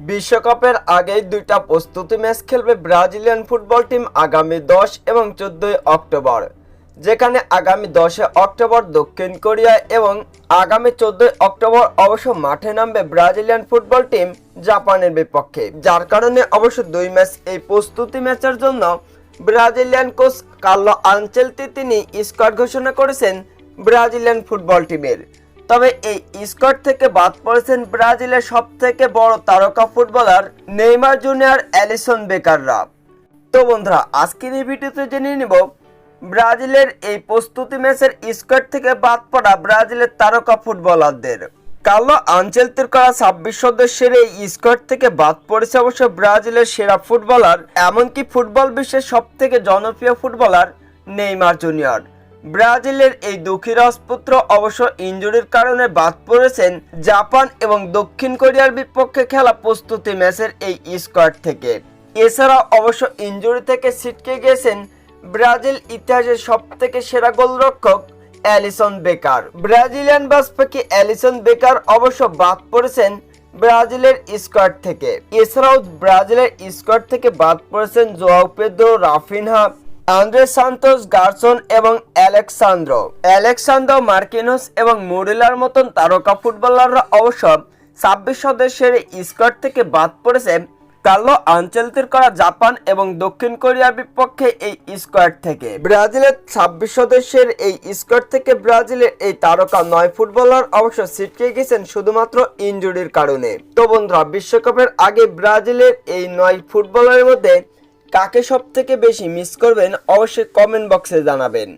বিশ্বকাপের আগেই দুইটা প্রস্তুতি ম্যাচ খেলবে ব্রাজিলিয়ান ফুটবল টিম আগামী দশ এবং চোদ্দই অক্টোবর, যেখানে আগামী দশে অক্টোবর দক্ষিণ কোরিয়া এবং আগামী চোদ্দই অক্টোবর অবশ্য মাঠে নামবে ব্রাজিলিয়ান ফুটবল টিম জাপানের বিপক্ষে। যার কারণে অবশ্য দুই ম্যাচ এই প্রস্তুতি ম্যাচের জন্য ব্রাজিলিয়ান কোচ কার্লো আনচেলতি তিনি স্কোয়াড ঘোষণা করেছেন ব্রাজিলিয়ান ফুটবল টিমের। তবে এই স্কোয়াড থেকে বাদ পড়েছেন ব্রাজিলের সব থেকে বড় তারকা ফুটবলার নেইমার জুনিয়র অ্যালিসন বেকাররা। তো বন্ধুরা, আজকের এই ভিডিওতে জেনে নিব, ব্রাজিলের এই প্রস্তুতি ম্যাচের স্কোয়াড থেকে বাদ পড়া ব্রাজিলের তারকা ফুটবলারদের। কার্লো আঞ্চেলতির করা ছাব্বিশ সদস্যের এই স্কোয়াড থেকে বাদ পড়েছে অবশ্য ব্রাজিলের সেরা ফুটবলার, এমনকি ফুটবল বিশ্বের সব থেকে জনপ্রিয় ফুটবলার নেইমার জুনিয়র। ব্রাজিলের এই দুঃখী রাজপুত্র অবশ্য ইনজুরির কারণে বাদ পড়েছেন জাপান এবং দক্ষিণ কোরিয়ার বিপক্ষে খেলা প্রস্তুতি ম্যাচের এই স্কোয়াড থেকে। এছাড়া অবশ্য ইনজুরি থেকে ছিটকে গেছেন ব্রাজিল ইতিহাসের সব থেকে সেরা গোলরক্ষক Alisson Becker. Brazilian বাসপাকি Alisson Becker অবশ্য বাদ পড়েছেন ব্রাজিলের স্কোয়াড থেকে। এছাড়াও ব্রাজিলের স্কোয়াড থেকে বাদ পড়েছেন Joao Pedro, Raphinha Andre Santos, Gerson এবং অ্যালেক্সান্দ্রো। অ্যালেক্সান্দ্রো, মার্কিনোস এবং মুরিলার মতন তারকা ফুটবলাররা অবশ্য ছাব্বিশ সদস্যের স্কোয়াড থেকে বাদ পড়েছে। কার্লো আঞ্চলতির করা জাপান এবং দক্ষিণ কোরিয়ার বিপক্ষে এই স্কোয়াড থেকে। ব্রাজিলের ছাব্বিশ সদস্যের এই স্কোয়াড থেকে ব্রাজিলের এই তারকা নয় ফুটবলার অবশ্য ছিটকে গেছেন শুধুমাত্র ইনজুরির কারণে। তো বন্ধুরা, বিশ্বকাপের আগে ব্রাজিলের এই নয় ফুটবলারের মধ্যে কাকে সবথেকে বেশি মিস করবেন অবশ্যই কমেন্ট বক্সে জানাবেন।